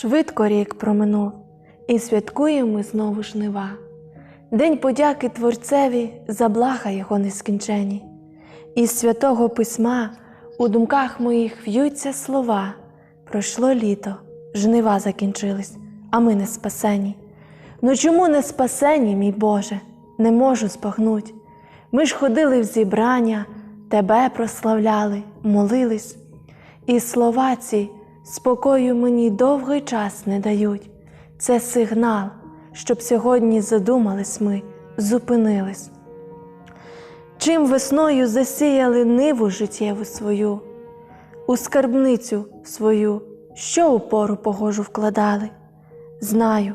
Швидко рік проминув, і святкуємо ми знову жнива. День подяки Творцеві за блага його нескінчені. Із святого письма у думках моїх в'ються слова. Пройшло літо, жнива закінчились, а ми не спасені. Ну чому не спасені, мій Боже, не можу збагнуть. Ми ж ходили в зібрання, Тебе прославляли, молились. І слова ці спокою мені довгий час не дають. Це сигнал, щоб сьогодні задумались ми, зупинились. Чим весною засіяли ниву життєву свою, у скарбницю свою, що у пору погожу вкладали? Знаю,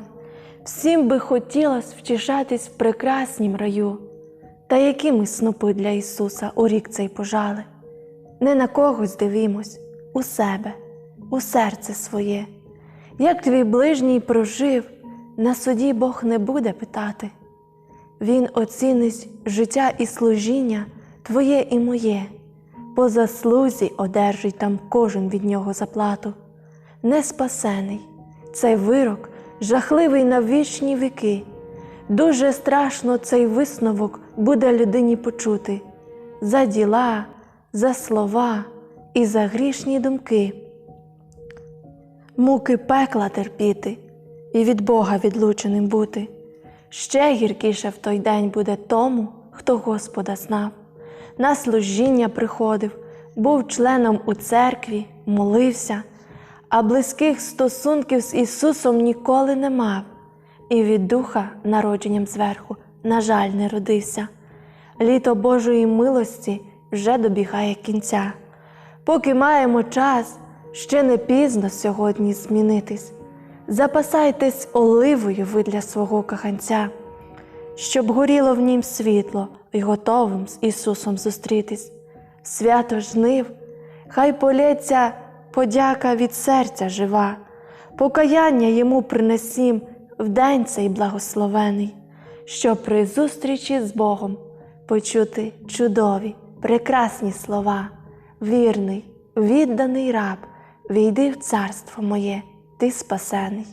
всім би хотілось втішатись в прекраснім раю, та які ми снопи для Ісуса у рік цей пожали. Не на когось дивимось, у себе, у серце своє. Як твій ближній прожив, на суді Бог не буде питати. Він оцінить життя і служіння твоє і моє, по заслузі одержить там кожен від нього заплату. Не спасений, цей вирок жахливий на вічні віки. Дуже страшно цей висновок буде людині почути за діла, за слова і за грішні думки. Муки пекла терпіти і від Бога відлученим бути. Ще гіркіше в той день буде тому, хто Господа знав. На служіння приходив, був членом у церкві, молився, а близьких стосунків з Ісусом ніколи не мав, і від духа, народженням зверху, на жаль, не родився. Літо Божої милості вже добігає кінця. Поки маємо час, ще не пізно сьогодні змінитись. Запасайтесь оливою ви для свого коханця, щоб горіло в нім світло і готовим з Ісусом зустрітись. Свято жнив, хай полється подяка від серця жива, покаяння йому принесім в день цей благословений, щоб при зустрічі з Богом почути чудові, прекрасні слова, вірний, відданий раб, війди в царство моє, ти спасений.